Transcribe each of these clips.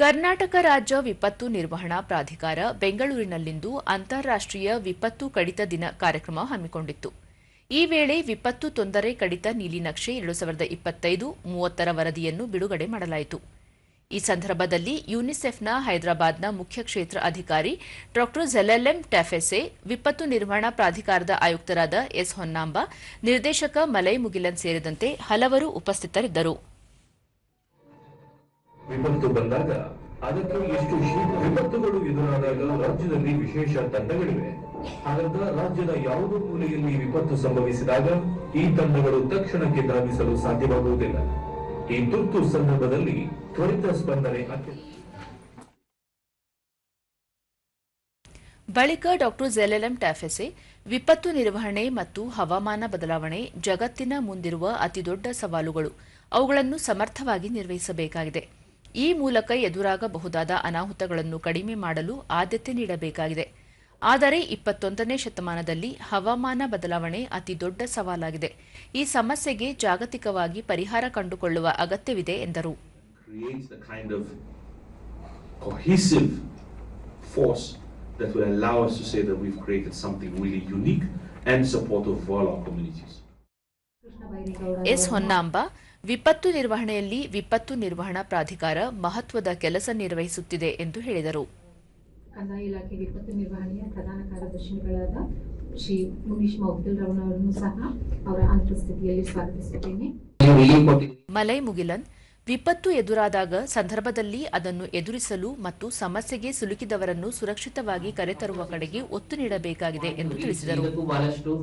ಕರ್ನಾಟಕ ರಾಜ್ಯ ವಿಪತ್ತು ನಿರ್ವಹಣಾ ಪ್ರಾಧಿಕಾರ ಬೆಂಗಳೂರಿನಲ್ಲಿಂದು ಅಂತಾರಾಷ್ಟ್ರೀಯ ವಿಪತ್ತು ಕಡಿತ ದಿನ ಕಾರ್ಯಕ್ರಮ ಹಮ್ಮಿಕೊಂಡಿತ್ತು. ಈ ವೇಳೆ ವಿಪತ್ತು ತೊಂದರೆ ಕಡಿತ ನೀಲಿನಕ್ಷೆ ಎರಡು ಸಾವಿರದ ಇಪ್ಪತ್ತೈದು ಮೂವತ್ತರ ವರದಿಯನ್ನು ಬಿಡುಗಡೆ ಮಾಡಲಾಯಿತು. ಈ ಸಂದರ್ಭದಲ್ಲಿ ಯುನಿಸೆಫ್ನ ಹೈದರಾಬಾದ್ನ ಮುಖ್ಯ ಕ್ಷೇತ್ರ ಅಧಿಕಾರಿ ಡಾ ಜೆಲೆಲೆಂ ಟೆಫೆಸೆ, ವಿಪತ್ತು ನಿರ್ವಹಣಾ ಪ್ರಾಧಿಕಾರದ ಆಯುಕ್ತರಾದ ಎಸ್ ಹೊನ್ನಾಂಬ, ನಿರ್ದೇಶಕ ಮಲೈ ಮುಗಿಲನ್ ಸೇರಿದಂತೆ ಹಲವರು ಉಪಸ್ಥಿತರಿದ್ದರು. ವಿಪತ್ತು ಬಂದಾಗ ಅದಕ್ಕೆ ಎಷ್ಟು ಶೀಘ್ರ ವಿಪತ್ತುಗಳು ಎದುರಾದಾಗ ರಾಜ್ಯದಲ್ಲಿ ವಿಶೇಷ ತಂಡಗಳಿವೆ. ಹಾಗಂತ ರಾಜ್ಯದ ಯಾವುದೋ ಮೂಲೆಯಲ್ಲಿ ವಿಪತ್ತು ಸಂಭವಿಸಿದಾಗ ಈ ತಂಡಗಳು ತಕ್ಷಣಕ್ಕೆ ಧಾವಿಸಲು ಸಾಧ್ಯವಾಗುವುದಿಲ್ಲ. ಈ ತುರ್ತು ಸಂದರ್ಭದಲ್ಲಿ ತ್ವರಿತ ಸ್ಪಂದನೆ ಅತ್ಯಂತ ಬಳಿಕ ಡಾಕ್ಟರ್ ಜೆಲೆಲಂ ಟ್ಯಾಫೆಸೆ ವಿಪತ್ತು ನಿರ್ವಹಣೆ ಮತ್ತು ಹವಾಮಾನ ಬದಲಾವಣೆ ಜಗತ್ತಿನ ಮುಂದಿರುವ ಅತಿದೊಡ್ಡ ಸವಾಲುಗಳು. ಅವುಗಳನ್ನು ಸಮರ್ಥವಾಗಿ ನಿರ್ವಹಿಸಬೇಕಾಗಿದೆ. ಈ ಮೂಲಕ ಎದುರಾಗಬಹುದಾದ ಅನಾಹುತಗಳನ್ನು ಕಡಿಮೆ ಮಾಡಲು ಆದ್ಯತೆ ನೀಡಬೇಕಾಗಿದೆ. ಆದರೆ ಇಪ್ಪತ್ತೊಂದನೇ ಶತಮಾನದಲ್ಲಿ ಹವಾಮಾನ ಬದಲಾವಣೆ ಅತಿ ದೊಡ್ಡ ಸವಾಲಾಗಿದೆ. ಈ ಸಮಸ್ಯೆಗೆ ಜಾಗತಿಕವಾಗಿ ಪರಿಹಾರ ಕಂಡುಕೊಳ್ಳುವ ಅಗತ್ಯವಿದೆ ಎಂದರು. ಎಸ್ ಹೊನ್ನಾಂಬ ವಿಪತ್ತು ನಿರ್ವಹಣೆಯಲ್ಲಿ ವಿಪತ್ತು ನಿರ್ವಹಣಾ ಪ್ರಾಧಿಕಾರ ಮಹತ್ವದ ಕೆಲಸ ನಿರ್ವಹಿಸುತ್ತಿದೆ ಎಂದು ಹೇಳಿದರು. ಕಂದಾಯ ಇಲಾಖೆ ವಿಪತ್ತು ನಿರ್ವಹಣೆಯ ಪ್ರಧಾನ ಕಾರ್ಯದರ್ಶಿಗಳಾದ ಶ್ರೀ ಮುನೀಶ್ ಮೌದ್ಗಲ್ ರವರನ್ನು ಸಹ ಅವರ ಅನುಪಸ್ಥಿತಿಯಲ್ಲಿ ಸ್ವಾಗತಿಸುತ್ತೇನೆ. ಮಲೈ ಮುಗಿಲನ್ ವಿಪತ್ತು ಎದುರಾದಾಗ ಸಂದರ್ಭದಲ್ಲಿ ಅದನ್ನು ಎದುರಿಸಲು ಮತ್ತು ಸಮಸ್ಯೆಗೆ ಸಿಲುಕಿದವರನ್ನು ಸುರಕ್ಷಿತವಾಗಿ ಕರೆತರುವ ಕಡೆಗೆ ಒತ್ತು ನೀಡಬೇಕಾಗಿದೆ ಎಂದು ತಿಳಿಸಿದರು. ಬಹಳಷ್ಟು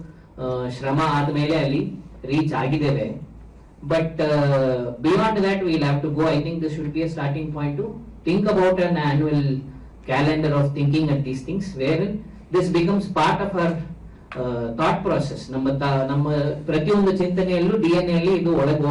ಶ್ರಮ ಆದ್ಮೇಲೆ ಅಲ್ಲಿ ರೀಚ್ ಆಗಿದ್ದೇವೆ. But beyond that, will have to go I think this should be a starting point to think about an annual calendar of thinking at these things where this becomes part of our thought process ನಮ್ಮ ತ- ನಮ್ಮ ಪ್ರತಿಯೊಂದು ಚಿಂತನೆಯಲ್ಲೂ D N ಎಲ್ಲಿ ಇದು ಒಳಗೆ